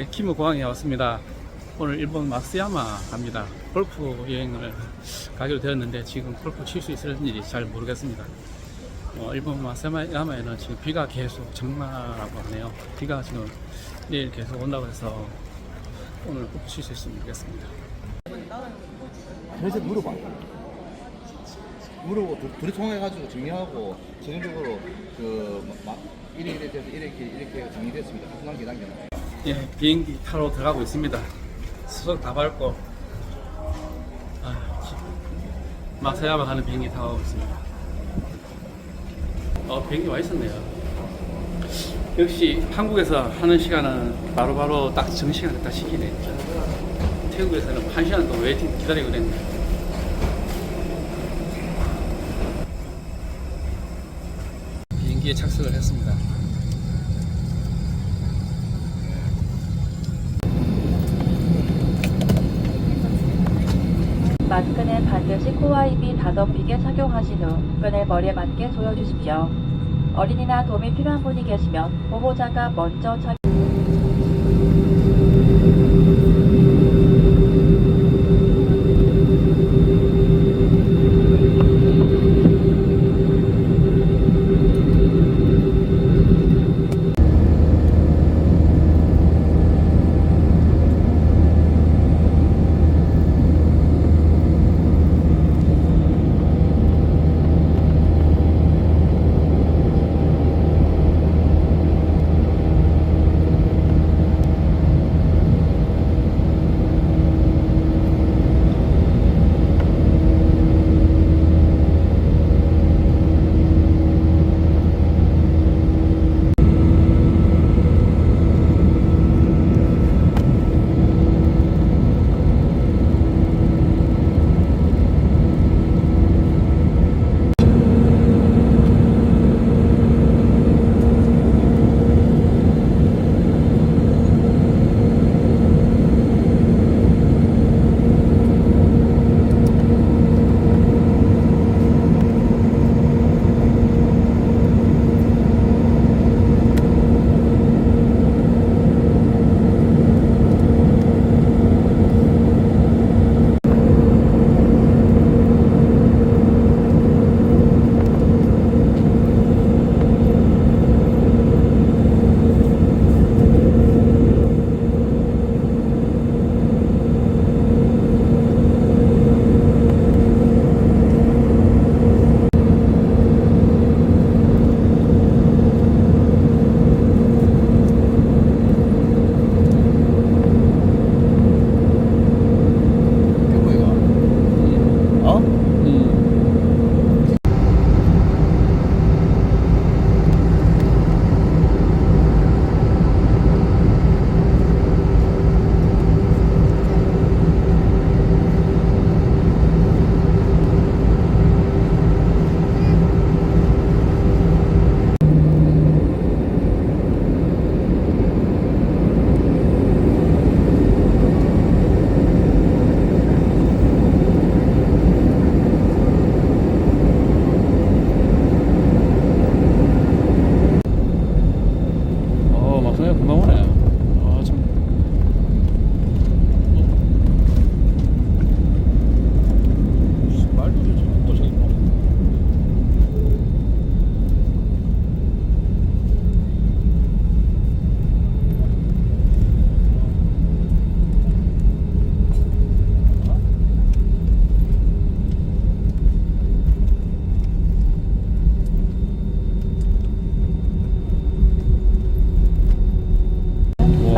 네, 키무 공항에 왔습니다. 오늘 일본 마스야마 갑니다. 골프 여행을 가기로 되었는데 지금 골프 칠 수 있을지 잘 모르겠습니다. 어, 일본 마스야마에는 지금 비가 계속 장마라고 하네요. 비가 지금 내일 계속 온다고 해서 오늘 골프 칠 수 있으면 좋겠습니다. 그래서 물어봐. 물어보고 두- 둘이 통화해가지고 정리하고 최종적으로 그막 이래 이래 돼서 이렇게 이렇게 정리됐습니다. 한 단계 단계는. 예, 비행기 타러 들어가고 있습니다. 수석 다 밟고 아, 마사야마 가는 비행기 타고 있습니다. 어, 비행기 와 있었네요. 역시 한국에서 하는 시간은 바로바로 딱 정시간에 딱 시키네. 진짜. 태국에서는 한 시간 동안 웨이팅 기다리고 그랬네. 비행기에 착석을 했습니다. 마스크는 반드시 코와 입이 닫아비게 착용하신 후 끈을 머리에 맞게 조여주십시오. 어린이나 도움이 필요한 분이 계시면 보호자가 먼저 착이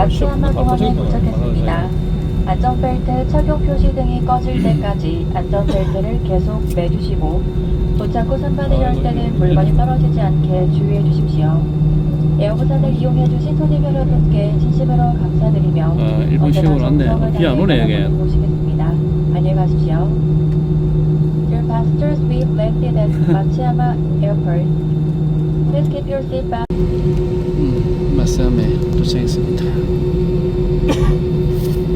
마츠야마 공항에 도착했습니다. 안전벨트 착용 표시 등이 꺼질 때까지 안전벨트를 계속 매주시고 도착 후 선반을 열 때는 물건이 떨어지지 않게 주의해 주십시오. 에어부산을 이용해 주신 손님 여러분께 진심으로 감사드리며 아, 일본 시골 왔네. 어, 비안 오네, 여기. 모시겠습니다. 안녕히 가십시오. Dear passengers, we've landed at Matsuyama Airport. Please keep your seat back. Hmm, masame, tu sayang sebentar.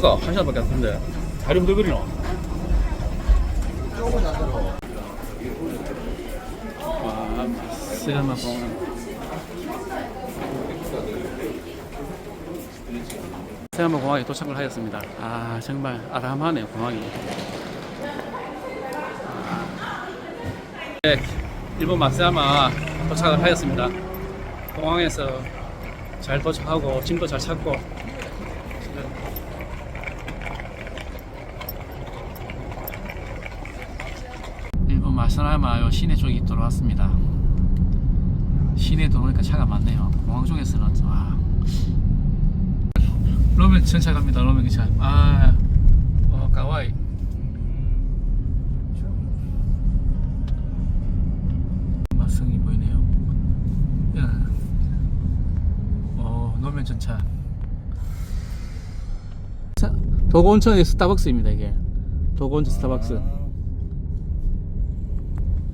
이쁘다. 한 시간밖에 안 썼는데. 다리 후들거리노. 와, 마스야마 공항. 마스야마 공항에 도착을 하였습니다. 아, 정말 아담하네요, 공항이. 네, 일본 마스야마 도착을 하였습니다. 공항에서 잘 도착하고 짐도 잘 찾고 마스야마 요 시내 쪽이 들어왔습니다. 시내 들어오니까 차가 많네요. 공항 쪽에서는 와 로맨 전차 갑니다. 로맨 기차. 아, 어, 가와이. 맛성이 보이네요. 야. 어, 노면 전차. 자, 도고 온천의 스타벅스입니다, 이게. 도고 온천 스타벅스.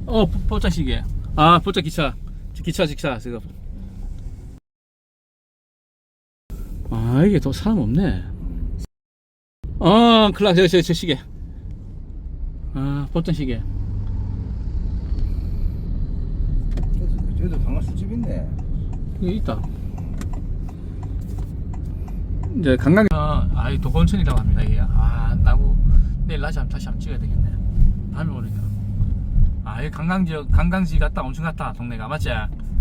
어, 보- 보자 시계. 아, 보자 기차. 기차, 기차, 지금. 아, 이게 또 사람 없네. 어, 클라, 저, 저, 저 시계. 아, 보자 시계. 저희도 강화 술집 있네. 여기 있다. 이제 관광 어, 아이 도건천이라고 합니다. 이게 아 나무 내일 낮에 한번 다시 한번 찍어야 되겠네. 밤에 오니까 아이 관광지 관광지 같다 엄청 같다 동네가 맞지?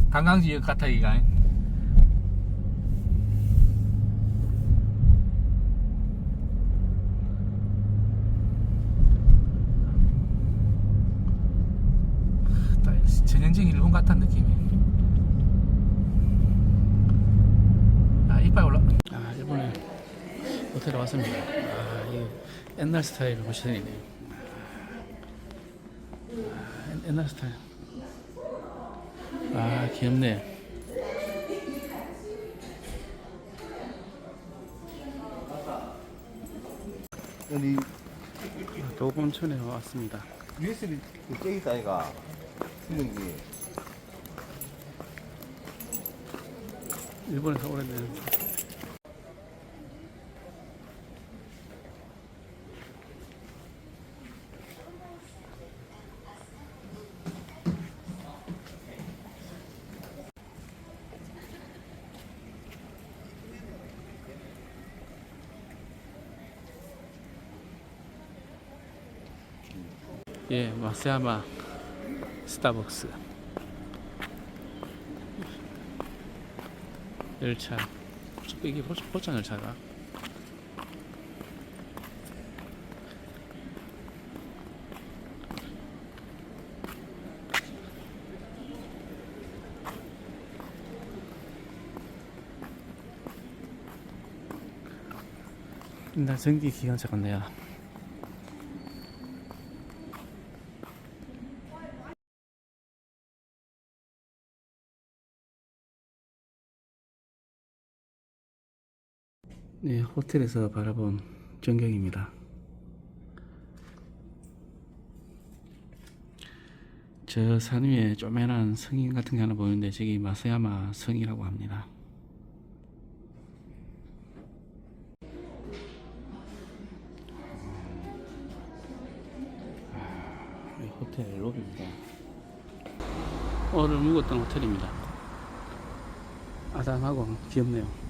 관광지 같아 이가. 딱 전형적인 일본 같다는 느낌이. 아 이빨 올라. 아 일본에 호텔에 왔습니다. 아 이게 옛날 스타일 호텔이네요. 아, 옛- 옛날 스타일. 아 귀엽네. 여기 도금천에 왔습니다. USB 그 째 있다 아이가. 충전기. 일본에서 오래된. 예, 마스야마 스타벅스. 열차. 이게 포장, 포장 열차가 나 전기 기관차 같네요 네, 호텔에서 바라본 전경입니다. 저 산 위에 쪼매난 성인 같은 게 하나 보이는데 저기 마스야마 성이라고 합니다. 아, 이 호텔 로비입니다. 오늘 묵었던 호텔입니다. 아담하고 귀엽네요.